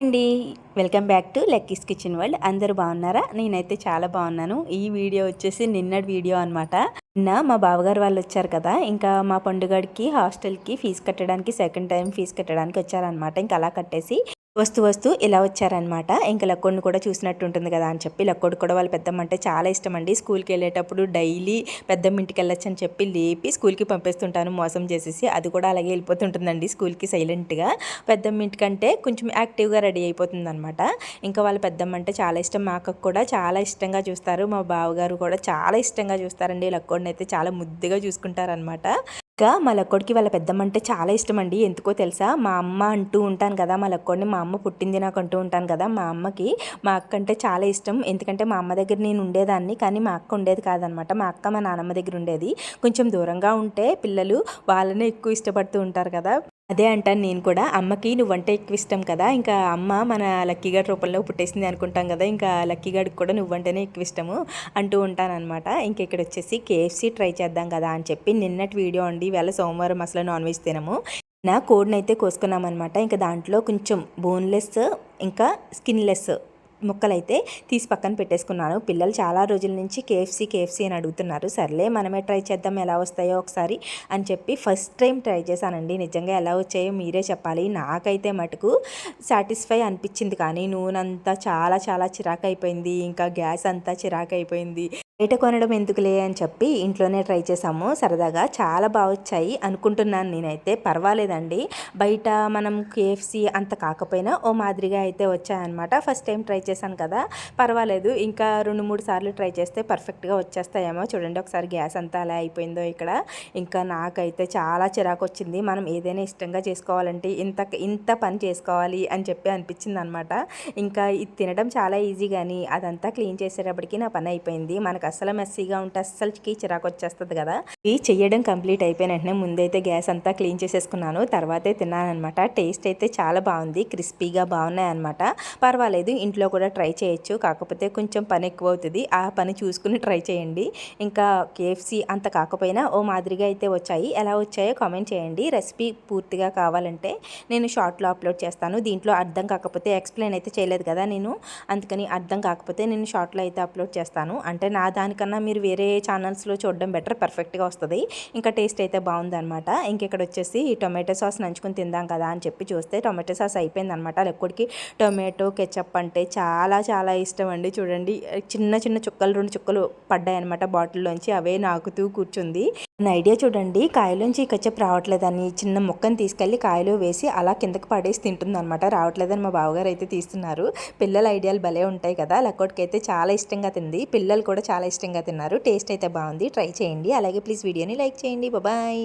అండి. Welcome back to Lucky's kitchen world. అందరూ బాగున్నారా? నేనైతే చాలా బాగున్నాను. ఈ వీడియో వచ్చేసి నిన్నటి వీడియో అనమాట నిన్న మా బావగారు వాళ్ళు వచ్చారు కదా ఇంకా మా పండుగడికి హాస్టల్కి ఫీజు కట్టడానికి సెకండ్ టైం ఫీజు కట్టడానికి వచ్చారనమాట ఇంకా అలా కట్టేసి వస్తూ వస్తూ ఇలా వచ్చారనమాట ఇంకా లక్కోడిని కూడా చూసినట్టు ఉంటుంది కదా అని చెప్పి. లక్కోడు కూడా వాళ్ళ పెద్దమ్మ అంటే చాలా ఇష్టం అండి స్కూల్కి వెళ్ళేటప్పుడు డైలీ పెద్దమ్మ ఇంటికి వెళ్ళొచ్చు అని చెప్పి లేపి స్కూల్కి పంపిస్తుంటాను మోసం చేసేసి. అది కూడా అలాగే వెళ్ళిపోతుంటుందండి స్కూల్కి సైలెంట్గా. పెద్దమ్మ ఇంటికంటే కొంచెం యాక్టివ్గా రెడీ అయిపోతుంది అనమాట ఇంకా వాళ్ళ పెద్దమ్మ అంటే చాలా ఇష్టం. మా అక్కకు కూడా చాలా ఇష్టంగా చూస్తారు. మా బావగారు కూడా చాలా ఇష్టంగా చూస్తారండి. లక్కోడిని అయితే చాలా ముద్దుగా చూసుకుంటారనమాట ఇంకా మా లక్కోడికి వాళ్ళ పెద్దమ్మ అంటే చాలా ఇష్టం అండి ఎందుకో తెలుసా? మా అమ్మ అంటూ ఉంటాను కదా మా లక్కోడిని మా అమ్మ పుట్టింది నాకు అంటూ ఉంటాను కదా మా అమ్మకి. మా అక్క అంటే చాలా ఇష్టం. ఎందుకంటే మా అమ్మ దగ్గర నేను ఉండేదాన్ని. కానీ మా అక్క ఉండేది కాదనమాట. మా అక్క మా నాన్నమ్మ దగ్గర ఉండేది. కొంచెం దూరంగా ఉంటే పిల్లలు వాళ్ళనే ఎక్కువ ఇష్టపడుతూ ఉంటారు కదా. అదే అంటాను నేను కూడా. అమ్మకి నువ్వంటే ఎక్కువ ఇష్టం కదా. ఇంకా అమ్మ మన లక్కీగాడి రూపంలో పుట్టేసింది అనుకుంటాం కదా. ఇంకా లక్కీగాడికి కూడా నువ్వంటేనే ఎక్కువ ఇష్టము అంటూ ఉంటానన్నమాట. ఇంక ఇక్కడ వచ్చేసి కేఎఫ్సీ ట్రై చేద్దాం కదా అని చెప్పి నిన్నటి వీడియో అండి. వేళ సోమవారం అసలు నాన్ వెజ్ తినము. నా కోడ్ని అయితే కోసుకున్నామన్నమాట. ఇంకా దాంట్లో కొంచెం బోన్లెస్ ఇంకా స్కిన్లెస్ ముక్కలైతే తీసి పక్కన పెట్టేసుకున్నాను. పిల్లలు చాలా రోజుల నుంచి కేఎఫ్సీ కేఎఫ్సీ అని అడుగుతున్నారు. సర్లే మనమే ట్రై చేద్దాం ఎలా వస్తాయో ఒకసారి అని చెప్పి ఫస్ట్ టైం ట్రై చేశానండి. నిజంగా ఎలా వచ్చాయో మీరే చెప్పాలి. నాకైతే మటుకు సాటిస్ఫై అనిపించింది కానీ నూనె అంతా చాలా చాలా చిరాకు అయిపోయింది ఇంకా గ్యాస్ అంతా చిరాకు అయిపోయింది బయట కొనడం ఎందుకులే అని చెప్పి ఇంట్లోనే ట్రై చేసాము సరదాగా చాలా బాగా వచ్చాయి అనుకుంటున్నాను నేనైతే. పర్వాలేదండి. బయట మనం కేఎఫ్సి అంత కాకపోయినా ఓ మాదిరిగా అయితే వచ్చాయన్నమాట. ఫస్ట్ టైం ట్రై చేశాను కదా. పర్వాలేదు. ఇంకా రెండు మూడు సార్లు ట్రై చేస్తే పర్ఫెక్ట్గా వచ్చేస్తాయేమో. చూడండి ఒకసారి గ్యాస్ అంతా అలా అయిపోయిందో ఇక్కడ. ఇంకా నాకైతే చాలా చిరాకు వచ్చింది. మనం ఏదైనా ఇష్టంగా చేసుకోవాలంటే ఇంత ఇంత పని చేసుకోవాలి అని చెప్పి అనిపించింది అనమాట ఇంకా ఇది తినడం చాలా ఈజీ కానీ అదంతా క్లీన్ చేసేటప్పటికి నా పని అయిపోయింది. మనకు అస్సలు మెస్సీగా ఉంటే అస్సలుకి చిరాకు వచ్చేస్తుంది కదా. ఇది చేయడం కంప్లీట్ అయిపోయిన వెంటనే ముందైతే గ్యాస్ అంతా క్లీన్ చేసేసుకున్నాను. తర్వాతే తిన్నానమాట టేస్ట్ అయితే చాలా బాగుంది. క్రిస్పీగా బాగున్నాయి అనమాట పర్వాలేదు ఇంట్లో కూడా ట్రై చేయొచ్చు. కాకపోతే కొంచెం పని ఎక్కువ అవుతుంది ఆ పని చూసుకుని ట్రై చేయండి. ఇంకా కేఎఫ్సీ అంత కాకపోయినా ఓ మాదిరిగా అయితే వచ్చాయి. ఎలా వచ్చాయో కామెంట్ చేయండి. రెసిపీ పూర్తిగా కావాలంటే నేను షార్ట్లో అప్లోడ్ చేస్తాను. దీంట్లో అర్థం కాకపోతే ఎక్స్ప్లెయిన్ అయితే చేయలేదు కదా నేను. అందుకని అర్థం కాకపోతే నేను షార్ట్లో అయితే అప్లోడ్ చేస్తాను. అంటే నా దానికన్నా మీరు వేరే ఛానల్స్లో చూడడం బెటర్ పర్ఫెక్ట్గా వస్తుంది. ఇంకా టేస్ట్ అయితే బాగుందనమాట ఇంకెక్కడ వచ్చేసి ఈ టొమాటో సాస్ నంచుకొని తిందాం కదా అని చెప్పి చూస్తే టొమాటో సాస్ అయిపోయిందనమాట లెక్కడికి టొమాటో కెచప్ అంటే చాలా చాలా ఇష్టం అండి. చూడండి చిన్న చిన్న చుక్కలు రెండు చుక్కలు పడ్డాయి అనమాట బాటిల్లోంచి. అవే నాకుతూ కూర్చుంది. నా ఐడియా చూడండి. కాయలోంచి కచ్చప్ రావట్లేదని చిన్న మొక్కను తీసుకెళ్ళి కాయలో వేసి అలా కిందకి పడేసి తింటుంది అనమాట రావట్లేదని మా బావగారు అయితే తీస్తున్నారు. పిల్లల ఐడియాలు భలే ఉంటాయి కదా. లక్కోటికి అయితే చాలా ఇష్టంగా తింది. పిల్లలు కూడా చాలా ఇష్టంగా తిన్నారు. టేస్ట్ అయితే బాగుంది. ట్రై చేయండి. అలాగే ప్లీజ్ వీడియోని లైక్ చేయండి. బాయ్.